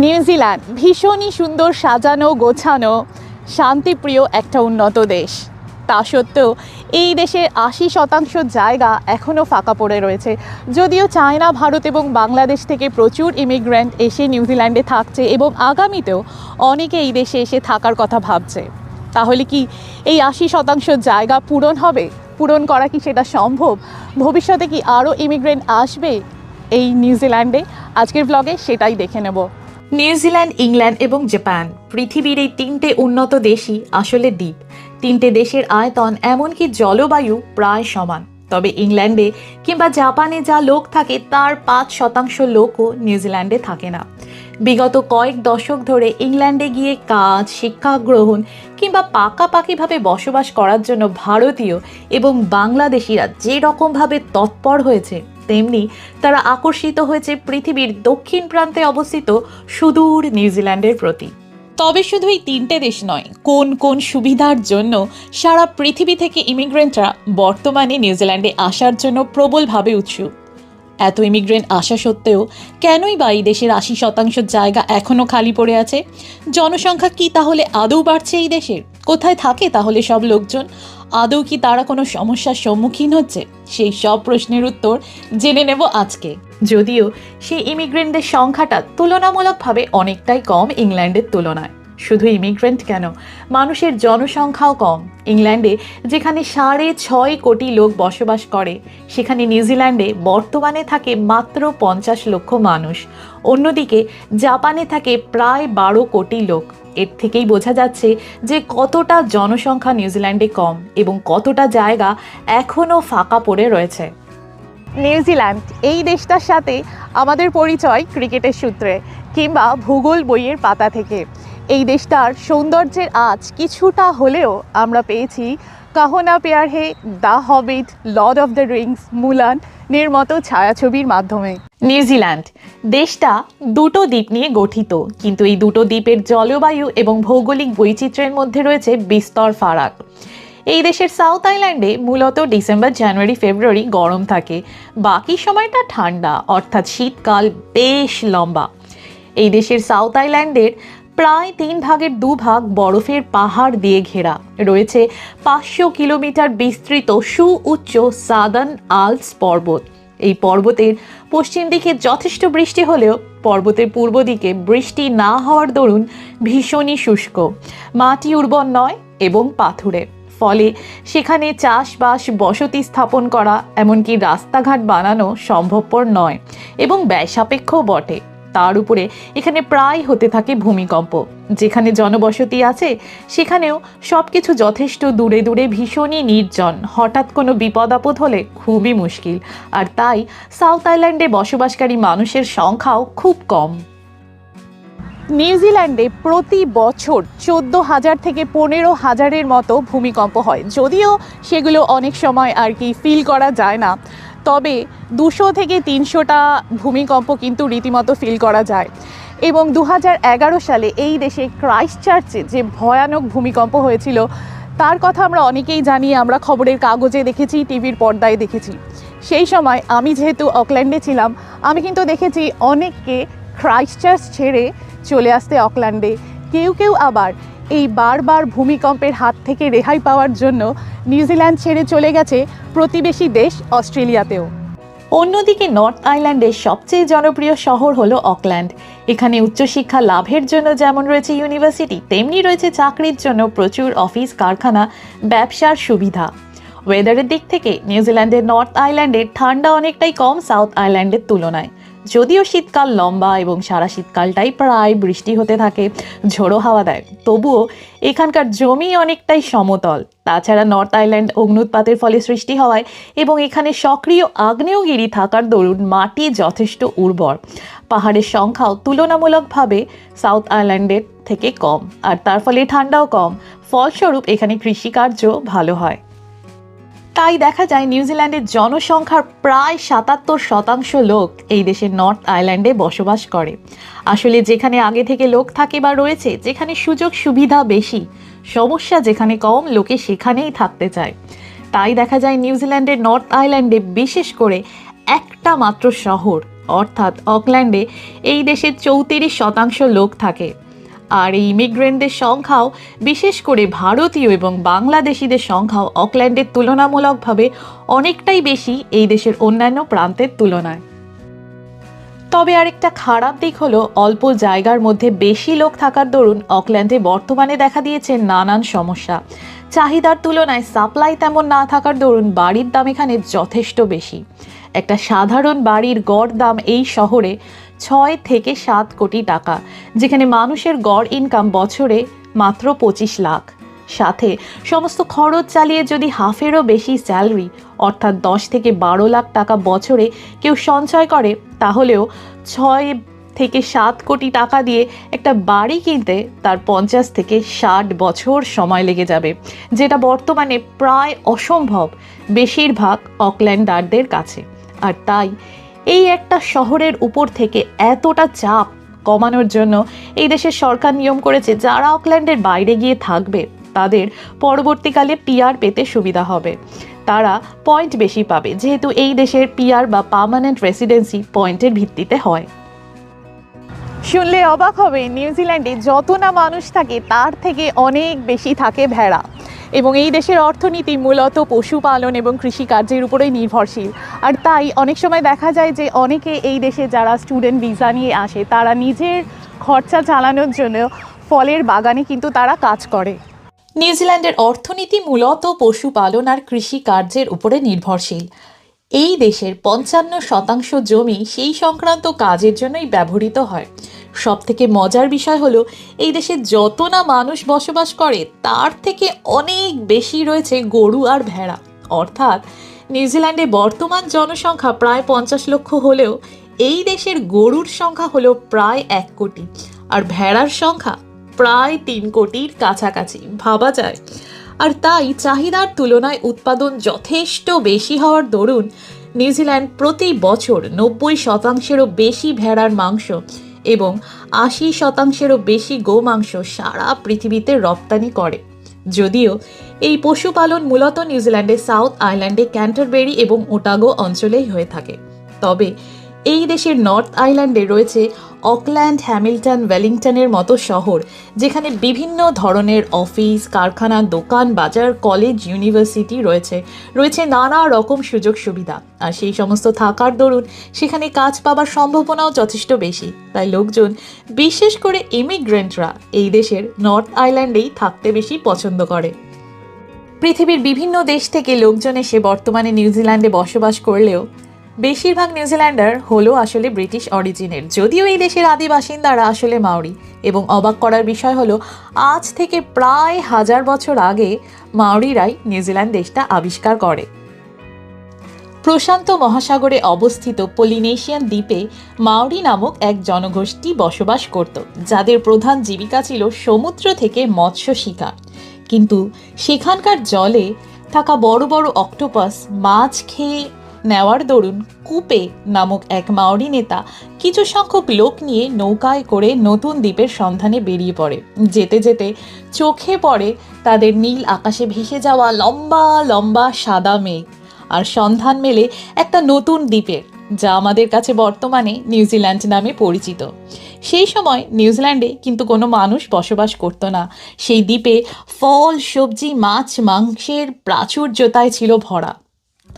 New Zealand ভীষণই সুন্দর সাজানো, গোছানো, শান্তিপ্রিয় একটা উন্নত দেশ। তা সত্ত্বেও এই দেশের আশি শতাংশ জায়গা এখনও ফাঁকা পড়ে রয়েছে। যদিও চায়না, ভারত এবং বাংলাদেশ থেকে প্রচুর ইমিগ্রেন্ট এসে নিউজিল্যান্ডে থাকছে এবং আগামীতেও অনেকে এই দেশে এসে থাকার কথা ভাবছে। তাহলে কি এই আশি শতাংশ জায়গা পূরণ হবে? পূরণ করা কি সেটা সম্ভব? ভবিষ্যতে কি আরও ইমিগ্রেন্ট আসবে এই নিউজিল্যান্ডে? আজকের ব্লগে সেটাই দেখে নেব। নিউজিল্যান্ড ইংল্যান্ড এবং জাপান। পৃথিবীর এই তিনটে উন্নত দেশই আসলে দ্বীপ। তিনটে দেশের আয়তন এমনকি জলবায়ু প্রায় সমান। তবে ইংল্যান্ডে কিংবা জাপানে যা লোক থাকে, তার পাঁচ শতাংশ লোকও নিউজিল্যান্ডে থাকে না। বিগত কয়েক দশক ধরে ইংল্যান্ডে গিয়ে কাজ, শিক্ষা গ্রহণ কিংবা পাকাপাকিভাবে বসবাস করার জন্য ভারতীয় এবং বাংলাদেশিরা যে রকমভাবে তৎপর হয়েছে তেমনি তারা আকর্ষিত হয়েছে পৃথিবীর দক্ষিণ প্রান্তে অবস্থিত সুদূর নিউজিল্যান্ডের প্রতি। তবে শুধু এই তিনটে দেশ নয়, কোন কোন সুবিধার জন্য সারা পৃথিবী থেকে ইমিগ্রেন্টরা বর্তমানে নিউজিল্যান্ডে আসার জন্য প্রবলভাবে উৎসুক। এত ইমিগ্রেন্ট আসা সত্ত্বেও কেনই বা এই দেশের আশি শতাংশ জায়গা এখনও খালি পড়ে আছে? জনসংখ্যা কি তাহলে আদৌ বাড়ছে এই দেশের কোথায় থাকে তাহলে সব লোকজন? আদৌ কি তারা কোনো সমস্যার সম্মুখীন হচ্ছে? সেই সব প্রশ্নের উত্তর জেনে নেব আজকে। যদিও সেই ইমিগ্রেন্টদের সংখ্যাটা তুলনামূলকভাবে অনেকটাই কম ইংল্যান্ডের তুলনায়। শুধু ইমিগ্রেন্ট কেন? মানুষের জনসংখ্যাও কম। ইংল্যান্ডে যেখানে সাড়ে ছয় কোটি লোক বসবাস করে, সেখানে নিউজিল্যান্ডে বর্তমানে থাকে মাত্র পঞ্চাশ লক্ষ মানুষ। অন্যদিকে জাপানে থাকে প্রায় বারো কোটি লোক। এর থেকেই বোঝা যাচ্ছে যে কতটা জনসংখ্যা নিউজিল্যান্ডে কম এবং কতটা জায়গা এখনও ফাঁকা পড়ে রয়েছে। নিউজিল্যান্ড, এই দেশটার সাথে আমাদের পরিচয় ক্রিকেটের সূত্রে কিংবা ভূগোল বইয়ের পাতা থেকে। এই দেশটার সৌন্দর্যের আজ কিছুটা হলেও আমরা পেয়েছি। Kaho Naa Pyaar Hai the Hobbit, Lord of the Rings, Mulan নের মতো ছায়াছবির মাধ্যমে। নিউজিল্যান্ড, দেশটা দুটো দ্বীপ নিয়ে গঠিত, কিন্তু এই দুটো দ্বীপের জলবায়ু এবং ভৌগোলিক বৈচিত্র্যের মধ্যে রয়েছে বিস্তর ফারাক। এই দেশের সাউথ আইল্যান্ডে মূলত ডিসেম্বর, জানুয়ারি, ফেব্রুয়ারি গরম থাকে। বাকি সময়টা ঠান্ডা, অর্থাৎ শীতকাল বেশ লম্বা। এই দেশের সাউথ আইল্যান্ডের প্রায় তিন ভাগের দু ভাগ বরফের পাহাড় দিয়ে ঘেরা। রয়েছে পাঁচশো কিলোমিটার বিস্তৃত সুউচ্চ সাদার্ন আলস পর্বত। এই পর্বতের পশ্চিম দিকে যথেষ্ট বৃষ্টি হলেও পর্বতের পূর্ব দিকে বৃষ্টি না হওয়ার দরুন ভীষণই শুষ্ক। মাটি উর্বর নয় এবং পাথুরে। ফলে সেখানে চাষবাস, বসতি স্থাপন করা, এমনকি রাস্তাঘাট বানানো সম্ভবপর নয় এবং ব্যয়সাপেক্ষও বটে। তার উপরে এখানে প্রায় হতে থাকে ভূমিকম্প। যেখানে জনবসতি আছে, সেখানেও সব কিছু যথেষ্ট দূরে দূরে ভীষণই নির্জন। হঠাৎ কোনো বিপদ আপদ হলে খুবই মুশকিল। আর তাই সাউথ আইল্যান্ডে বসবাসকারী মানুষের সংখ্যাও খুব কম। নিউজিল্যান্ডে প্রতি বছর চোদ্দ হাজার থেকে পনেরো হাজারের মতো ভূমিকম্প হয়। যদিও সেগুলো অনেক সময় আর কি ফিল করা যায় না। তবে দুশো থেকে তিনশোটা ভূমিকম্প কিন্তু রীতিমতো ফিল করা যায়। এবং দু সালে এই দেশে ক্রাইস্ট চার্চে যে ভয়ানক ভূমিকম্প হয়েছিল, তার কথা আমরা অনেকেই জানি, আমরা খবরের কাগজে দেখেছি, টিভির পর্দায় দেখেছি। সেই সময় আমি যেহেতু অকল্যান্ডে ছিলাম, আমি কিন্তু দেখেছি অনেককে ক্রাইস্টচার্চ ছেড়ে চলে আসতে অকল্যান্ডে। কেউ কেউ আবার এই বারবার ভূমিকম্পের হাত থেকে রেহাই পাওয়ার জন্য নিউজিল্যান্ড ছেড়ে চলে গেছে প্রতিবেশী দেশ অস্ট্রেলিয়াতেও। অন্যদিকে নর্থ আইল্যান্ডের সবচেয়ে জনপ্রিয় শহর হলো অকল্যান্ড। এখানে উচ্চশিক্ষা লাভের জন্য যেমন রয়েছে ইউনিভার্সিটি, তেমনি রয়েছে চাকরির জন্য প্রচুর অফিস, কারখানা, ব্যবসার সুবিধা। ওয়েদারের দিক থেকে নিউজিল্যান্ডের নর্থ আইল্যান্ডের ঠান্ডা অনেকটাই কম সাউথ আইল্যান্ডের তুলনায়। যদিও শীতকাল লম্বা এবং সারা শীতকালটাই প্রায় বৃষ্টি হতে থাকে, ঝোড়ো হাওয়া দেয়। তবুও এখানকার জমি অনেকটাই সমতল। তাছাড়া নর্থ আইল্যান্ড অগ্নুৎপাতের ফলে সৃষ্টি হওয়ায় এবং এখানে সক্রিয় আগ্নেয়গিরি থাকার দরুন মাটি যথেষ্ট উর্বর। পাহাড়ের সংখ্যাও তুলনামূলকভাবে সাউথ আইল্যান্ডের থেকে কম। আর তার ফলে ঠান্ডাও কম। ফলস্বরূপ এখানে কৃষিকার্য ভালো হয়। তাই দেখা যায় নিউজিল্যান্ডের জনসংখ্যার প্রায় সাতাত্তর শতাংশ লোক এই দেশের নর্থ আইল্যান্ডে বসবাস করে। আসলে যেখানে আগে থেকে লোক থাকে বা রয়েছে, যেখানে সুযোগ সুবিধা বেশি, সমস্যা যেখানে কম, লোকে সেখানেই থাকতে চায়। তাই দেখা যায় নিউজিল্যান্ডের নর্থ আইল্যান্ডে বিশেষ করে একটা মাত্র শহর, অর্থাৎ অকল্যান্ডে, এই দেশের চৌত্রিশ শতাংশ লোক থাকে। আর এই ইমিগ্রেন্টদের সংখ্যাও বিশেষ করে ভারতীয় এবং বাংলাদেশিদের সংখ্যাও অকল্যান্ডের তুলনামূলকভাবে অনেকটাই বেশি এই দেশের অন্যান্য প্রান্তের তুলনায়। তবে আরেকটা খারাপ দিক হলো, অল্প জায়গার মধ্যে বেশি লোক থাকার দরুন অকল্যান্ডে বর্তমানে দেখা দিয়েছে নানান সমস্যা। চাহিদার তুলনায় সাপ্লাই তেমন না থাকার দরুন বাড়ির দাম এখানে যথেষ্ট বেশি। একটা সাধারণ বাড়ির গড় দাম এই শহরে ছয় থেকে সাত কোটি টাকা, যেখানে মানুষের গড় ইনকাম বছরে মাত্র পঁচিশ লাখ। সাথে সমস্ত খরচ চালিয়ে যদি হাফেরও বেশি স্যালারি অর্থাৎ দশ থেকে বারো লাখ টাকা বছরে কেউ সঞ্চয় করে, তাহলেও ছয় থেকে সাত কোটি টাকা দিয়ে একটা বাড়ি কিনতে তার পঞ্চাশ থেকে ষাট বছর সময় লেগে যাবে, যেটা বর্তমানে প্রায় অসম্ভব, বেশিরভাগ অকল্যান্ডারদের কাছে। আর তাই এই একটা শহরের উপর থেকে এতটা চাপ কমানোর জন্য এই দেশের সরকার নিয়ম করেছে যারা অকল্যান্ডের বাইরে গিয়ে থাকবে, তাদের পরবর্তীকালে পিয়ার পেতে সুবিধা হবে। তারা পয়েন্ট বেশি পাবে, যেহেতু এই দেশের পিয়ার বা পার্মানেন্ট রেসিডেন্সি পয়েন্টের ভিত্তিতে হয়। শুনলে অবাক হবে নিউজিল্যান্ডে যত না মানুষ থাকে, তার থেকে অনেক বেশি থাকে ভেড়া। এবং এই দেশের অর্থনীতি মূলত পশুপালন এবং কৃষিকার্যের উপরেই নির্ভরশীল। আর তাই অনেক সময় দেখা যায় যে, অনেকে এই দেশে যারা স্টুডেন্ট ভিসা নিয়ে আসে, তারা নিজের খরচা চালানোর জন্য ফলের বাগানে কিন্তু তারা কাজ করে। নিউজিল্যান্ডের অর্থনীতি মূলত পশুপালন আর কৃষি কার্যের উপরে নির্ভরশীল। এই দেশের পঞ্চান্ন শতাংশ জমি সেই সংক্রান্ত কাজের জন্যই ব্যবহৃত হয়। সব থেকে মজার বিষয় হলো, এই দেশে যত না মানুষ বসবাস করে, তার থেকে অনেক বেশি রয়েছে গরু আর ভেড়া। অর্থাৎ, নিউজিল্যান্ডে বর্তমান জনসংখ্যা প্রায় পঞ্চাশ লক্ষ হলেও, এই দেশের গরুর সংখ্যা হলো প্রায় এক কোটি, আর ভেড়ার সংখ্যা প্রায় তিন কোটির কাছাকাছি। ভাবা যায় আর তাই চাহিদার তুলনায় উৎপাদন যথেষ্ট বেশি হওয়ার দরুন নিউজিল্যান্ড প্রতি বছর নব্বই শতাংশেরও বেশি ভেড়ার মাংস এবং আশি শতাংশেরও বেশি গোমাংস সারা পৃথিবীতে রপ্তানি করে। যদিও এই পশুপালন মূলত নিউজিল্যান্ডের সাউথ আইল্যান্ডে ক্যান্টারবেরি এবং ওটাগো অঞ্চলেই হয়ে থাকে। তবে এই দেশের নর্থ আইল্যান্ডে রয়েছে অকল্যান্ড, হ্যামিল্টন, ওয়েলিংটনের মতো শহর, যেখানে বিভিন্ন ধরনের অফিস, কারখানা, দোকান, বাজার, কলেজ, ইউনিভার্সিটি রয়েছে। রয়েছে নানা রকম সুযোগ সুবিধা। আর সেই সমস্ত থাকার দরুন সেখানে কাজ পাবার সম্ভাবনাও যথেষ্ট বেশি। তাই লোকজন, বিশেষ করে ইমিগ্রেন্টরা, এই দেশের নর্থ আইল্যান্ডেই থাকতে বেশি পছন্দ করে। পৃথিবীর বিভিন্ন দেশ থেকে লোকজন এসে বর্তমানে নিউজিল্যান্ডে বসবাস করলেও বেশিরভাগ নিউজিল্যান্ডার হলো আসলে ব্রিটিশ অরিজিনের। যদিও এই দেশের আদি বাসিন্দারা আসলে মাওরি এবং অবাক করার বিষয় হলো, আজ থেকে প্রায় হাজার বছর আগে মাওরিরাই নিউজিল্যান্ড দেশটা আবিষ্কার করে। প্রশান্ত মহাসাগরে অবস্থিত পলিনেশিয়ান দ্বীপে মাওরি নামক এক জনগোষ্ঠী বসবাস করত, যাদের প্রধান জীবিকা ছিল সমুদ্র থেকে মৎস্য শিকার। কিন্তু সেখানকার জলে থাকা বড় বড় অক্টোপাস, মাছ খেয়ে নেওয়ার দরুন কুপে নামক এক মাওরি নেতা কিছু সংখ্যক লোক নিয়ে নৌকায় করে নতুন দ্বীপের সন্ধানে বেরিয়ে পড়ে। যেতে যেতে চোখে পড়ে তাদের নীল আকাশে ভেসে যাওয়া লম্বা লম্বা সাদা মেঘ। আর সন্ধান মেলে একটা নতুন দ্বীপের যা আমাদের কাছে বর্তমানে নিউজিল্যান্ড নামে পরিচিত। সেই সময় নিউজিল্যান্ডে কিন্তু কোনো মানুষ বসবাস করতো না। সেই দ্বীপে ফল, সবজি, মাছ, মাংসের প্রাচুর্যতায় ছিল ভরা।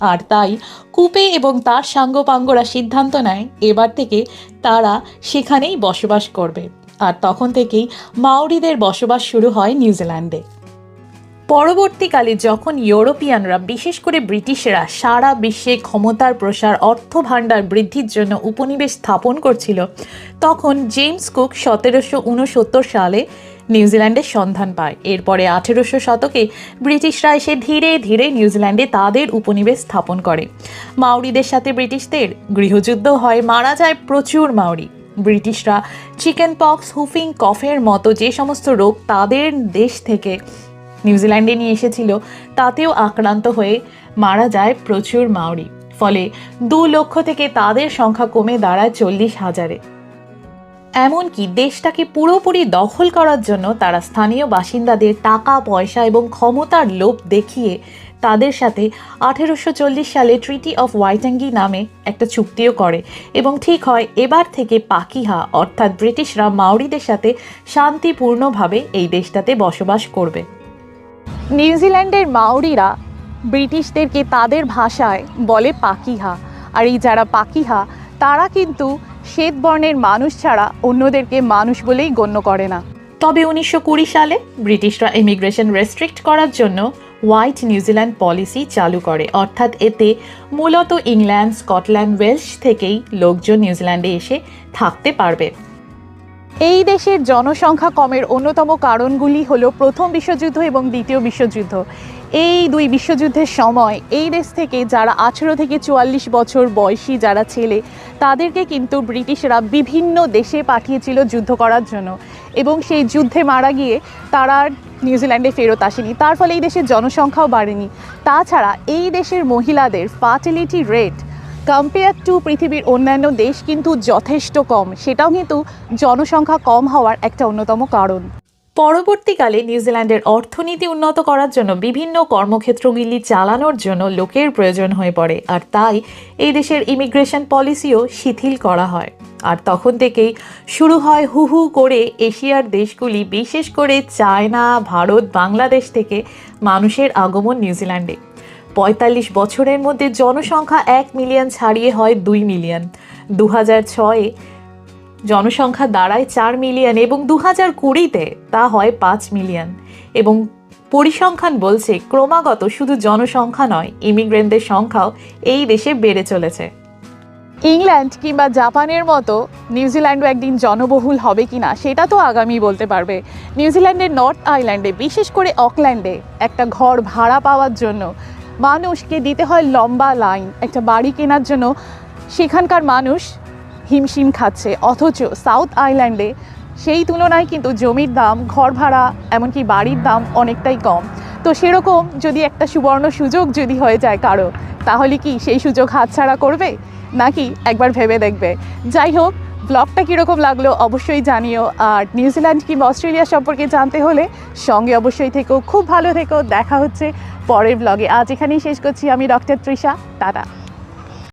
আর তাই কুপে এবং তার সাঙ্গপাঙ্গরা সিদ্ধান্ত নেয় এবার থেকে তারা সেখানেই বসবাস করবে। আর তখন থেকেই মাওরিদের বসবাস শুরু হয় নিউজিল্যান্ডে পরবর্তীকালে যখন ইউরোপিয়ানরা, বিশেষ করে ব্রিটিশরা, সারা বিশ্বে ক্ষমতার প্রসার অর্থ ভাণ্ডার বৃদ্ধির জন্য উপনিবেশ স্থাপন করছিল, তখন জেমস কুক সতেরোশো উনসত্তর সালে নিউজিল্যান্ডের সন্ধান পায়। এরপরে আঠেরোশো শতকে ব্রিটিশরা এসে ধীরে ধীরে নিউজিল্যান্ডে তাদের উপনিবেশ স্থাপন করে। মাউরিদের সাথে ব্রিটিশদের গৃহযুদ্ধ হয়, মারা যায় প্রচুর মাউরি ব্রিটিশরা চিকেন পক্স, হুফিং, কফের মতো যে সমস্ত রোগ তাদের দেশ থেকে নিউজিল্যান্ডে নিয়ে এসেছিল, তাতেও আক্রান্ত হয়ে মারা যায় প্রচুর মাউরি ফলে দু লক্ষ থেকে তাদের সংখ্যা কমে দাঁড়ায় চল্লিশ হাজারে। এমনকি দেশটাকে পুরোপুরি দখল করার জন্য তারা স্থানীয় বাসিন্দাদের টাকা, পয়সা এবং ক্ষমতার লোভ দেখিয়ে তাদের সাথে আঠেরোশো চল্লিশ সালে ট্রিটি অফ ওয়াইটাঙ্গি নামে একটা চুক্তিও করে এবং ঠিক হয় এবার থেকে পাকিহা, অর্থাৎ ব্রিটিশরা মাউরিদের সাথে শান্তিপূর্ণভাবে এই দেশটাতে বসবাস করবে। নিউজিল্যান্ডের মাউরিরা ব্রিটিশদেরকে তাদের ভাষায় বলে পাকিহা। আর এই যারা পাকিহা, তারা কিন্তু শ্বেতবর্ণের মানুষ ছাড়া অন্যদেরকে মানুষ বলেই গণ্য করে না। তবে উনিশশো কুড়ি সালে ব্রিটিশরা ইমিগ্রেশন রেস্ট্রিক্ট করার জন্য হোয়াইট নিউজিল্যান্ড পলিসি চালু করে। অর্থাৎ এতে মূলত ইংল্যান্ড স্কটল্যান্ড ওয়েলস থেকেই লোকজন নিউজিল্যান্ডে এসে থাকতে পারবে। এই দেশের জনসংখ্যা কমের অন্যতম কারণগুলি হলো প্রথম বিশ্বযুদ্ধ এবং দ্বিতীয় বিশ্বযুদ্ধ। এই দুই বিশ্বযুদ্ধের সময় এই দেশ থেকে যারা আঠেরো থেকে চুয়াল্লিশ বছর বয়সী যারা ছেলে তাদেরকে কিন্তু ব্রিটিশরা বিভিন্ন দেশে পাঠিয়েছিল যুদ্ধ করার জন্য। এবং সেই যুদ্ধে মারা গিয়ে তারা নিউজিল্যান্ডে ফেরত আসেনি। তার ফলে এই দেশের জনসংখ্যাও বাড়েনি। তাছাড়া এই দেশের মহিলাদের ফার্টিলিটি রেট কম্পেয়ার টু পৃথিবীর অন্যান্য দেশ কিন্তু যথেষ্ট কম। সেটাও কিন্তু জনসংখ্যা কম হওয়ার একটা অন্যতম কারণ। পরবর্তীকালে নিউজিল্যান্ডের অর্থনীতি উন্নত করার জন্য বিভিন্ন কর্মক্ষেত্রগুলি চালানোর জন্য লোকের প্রয়োজন হয়ে পড়ে। আর তাই এই দেশের ইমিগ্রেশন পলিসিও শিথিল করা হয়। আর তখন থেকেই শুরু হয় হু হু করে এশিয়ার দেশগুলি, বিশেষ করে চায়না, ভারত, বাংলাদেশ থেকে মানুষের আগমন নিউজিল্যান্ডে। পঁয়তাল্লিশ বছরের মধ্যে জনসংখ্যা এক মিলিয়ন ছাড়িয়ে হয় দুই মিলিয়ন। দু হাজার ছয়ে জনসংখ্যা দাঁড়ায় চার মিলিয়ন এবং দু হাজার কুড়িতে তা হয় পাঁচ মিলিয়ন। এবং পরিসংখ্যান বলছে, ক্রমাগত শুধু জনসংখ্যা নয়, ইমিগ্রেন্টদের সংখ্যাও এই দেশে বেড়ে চলেছে। ইংল্যান্ড কিংবা জাপানের মতো নিউজিল্যান্ডও একদিন জনবহুল হবে কিনা, সেটা তো আগামী বলতে পারবে। নিউজিল্যান্ডের নর্থ আইল্যান্ডে, বিশেষ করে অকল্যান্ডে, একটা ঘর ভাড়া পাওয়ার জন্য মানুষকে দিতে হয় লম্বা লাইন, একটা বাড়ি কেনার জন্য। সেখানকার মানুষ হিমশিম খাচ্ছে। অথচ সাউথ আইল্যান্ডে সেই তুলনায় কিন্তু জমির দাম, ঘর ভাড়া, এমনকি বাড়ির দাম অনেকটাই কম। তো সেরকম যদি একটা সুবর্ণ সুযোগ যদি হয়ে যায় কারও, তাহলে কি সেই সুযোগ হাতছাড়া করবে? নাকি একবার ভেবে দেখবে? যাই হোক, ব্লগটা কীরকম লাগল অবশ্যই জানিও। আর নিউজিল্যান্ড কিংবা অস্ট্রেলিয়া সম্পর্কে জানতে হলে সঙ্গে অবশ্যই থেকো। খুব ভালো থেকো। দেখা হচ্ছে পরের ব্লগে। আজ এখানেই শেষ করছি। আমি ডক্টর তৃষা। টাটা।